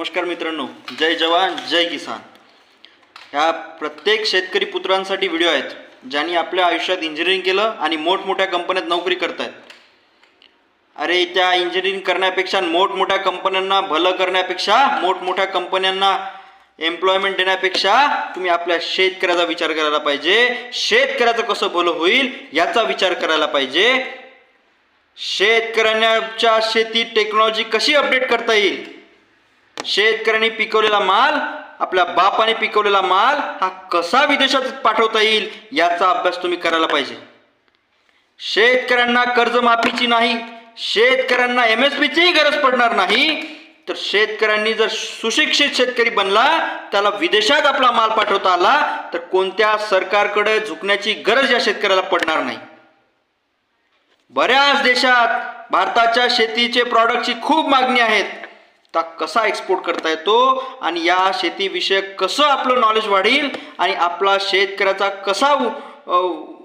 नमस्कार मित्रांनो जय जवान जय किसान. ह्या प्रत्येक शेतकरी पुत्रांसाठी व्हिडिओ आहेत ज्यांनी आपल्या आयुष्यात इंजिनिअरिंग केलं आणि मोठमोठ्या कंपन्यात नोकरी करतायत. अरे त्या इंजिनिअरिंग करण्यापेक्षा मोठमोठ्या कंपन्यांना भलं करण्यापेक्षा मोठमोठ्या कंपन्यांना एम्प्लॉयमेंट देण्यापेक्षा तुम्ही आपल्या शेतकऱ्याचा विचार करायला पाहिजे. शेतकऱ्याचं कसं भलं होईल याचा विचार करायला पाहिजे. शेतकऱ्यांच्या शेती टेक्नॉलॉजी कशी अपडेट करता येईल शेतकऱ्यांनी पिकवलेला माल आपल्या बापाने पिकवलेला माल हा कसा विदेशात पाठवता येईल याचा अभ्यास तुम्ही करायला पाहिजे. शेतकऱ्यांना कर्जमाफीची नाही शेतकऱ्यांना एम एस पीचीही गरज पडणार नाही तर शेतकऱ्यांनी जर सुशिक्षित शेतकरी बनला त्याला विदेशात आपला माल पाठवता आला तर कोणत्या सरकारकडे झुकण्याची गरज या शेतकऱ्याला पडणार नाही. बऱ्याच देशात भारताच्या शेतीचे प्रॉडक्टची खूप मागणी आहेत. ता कसा एक्सपोर्ट करता येतो आणि या शेतीविषयक कसं आपलं नॉलेज वाढेल आणि आपला शेतकऱ्याचा कसा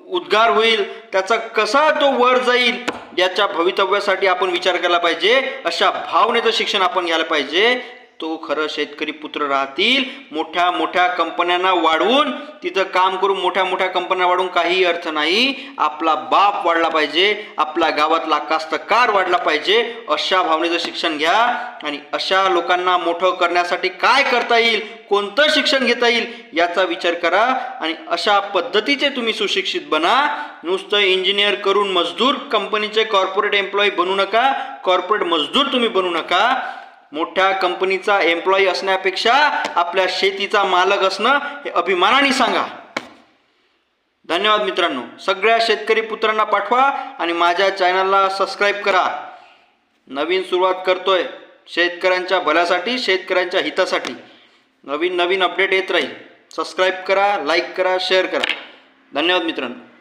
उद्गार होईल त्याचा कसा तो वर जाईल याच्या भवितव्यासाठी आपण विचार केला पाहिजे. अशा भावनेचं शिक्षण आपण घ्यायला पाहिजे. तो खरं शेतकरी पुत्र राहतील मोठ्या मोठ्या कंपन्यांना वाढवून तिथं काम करून मोठ्या मोठ्या कंपन्या वाढवून काही अर्थ नाही. आपला बाप वाढला पाहिजे आपला गावातला कास्तकार वाढला पाहिजे अशा भावनेचं शिक्षण घ्या आणि अशा लोकांना मोठं करण्यासाठी काय करता येईल कोणतं शिक्षण घेता येईल याचा विचार करा आणि अशा पद्धतीचे तुम्ही सुशिक्षित बना. नुसतं इंजिनियर करून मजदूर कंपनीचे कॉर्पोरेट एम्प्लॉई बनू नका कॉर्पोरेट मजदूर तुम्ही बनू नका. मोठ्या कंपनीचा एम्प्लॉई असण्यापेक्षा आपल्या शेतीचा मालक असणं हे अभिमानाने सांगा. धन्यवाद मित्रांनो. सगळ्या शेतकरी पुत्रांना पाठवा आणि माझ्या चॅनलला सबस्क्राईब करा. नवीन सुरुवात करतोय शेतकऱ्यांच्या भल्यासाठी शेतकऱ्यांच्या हितासाठी. नवीन नवीन अपडेट येत राहील. सबस्क्राईब करा लाईक करा शेअर करा. धन्यवाद मित्रांनो.